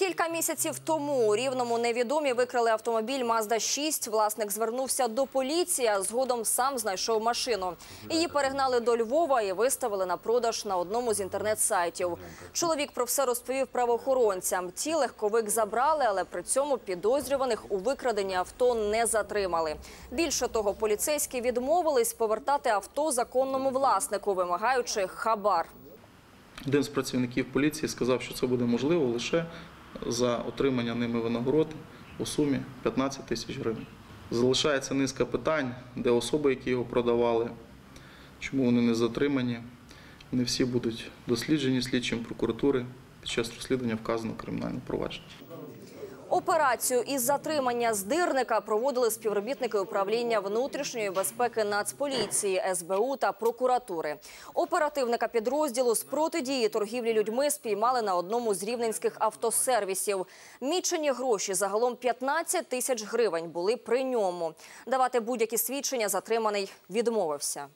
Кілька місяців тому у Рівному невідомі викрали автомобіль Mazda 6. Власник звернувся до поліції, а згодом сам знайшов машину. Її перегнали до Львова і виставили на продаж на одному з інтернет-сайтів. Чоловік про все розповів правоохоронцям. Ті легковик забрали, але при цьому підозрюваних у викраденні авто не затримали. Більше того, поліцейські відмовились повертати авто законному власнику, вимагаючи хабар. Один з працівників поліції сказав, що це буде можливо лише за отримання ними винагород у сумі 15 тисяч гривень. Залишається низка питань, де особи, які його продавали, чому вони не затримані. Не всі будуть досліджені слідчим прокуратури. Під час розслідування вказано кримінальне провадження. Операцію із затримання здирника проводили співробітники управління внутрішньої безпеки Нацполіції, СБУ та прокуратури. Оперативника підрозділу з протидії торгівлі людьми спіймали на одному з рівненських автосервісів. Мічені гроші загалом 15 тисяч гривень були при ньому. Давати будь-які свідчення затриманий відмовився.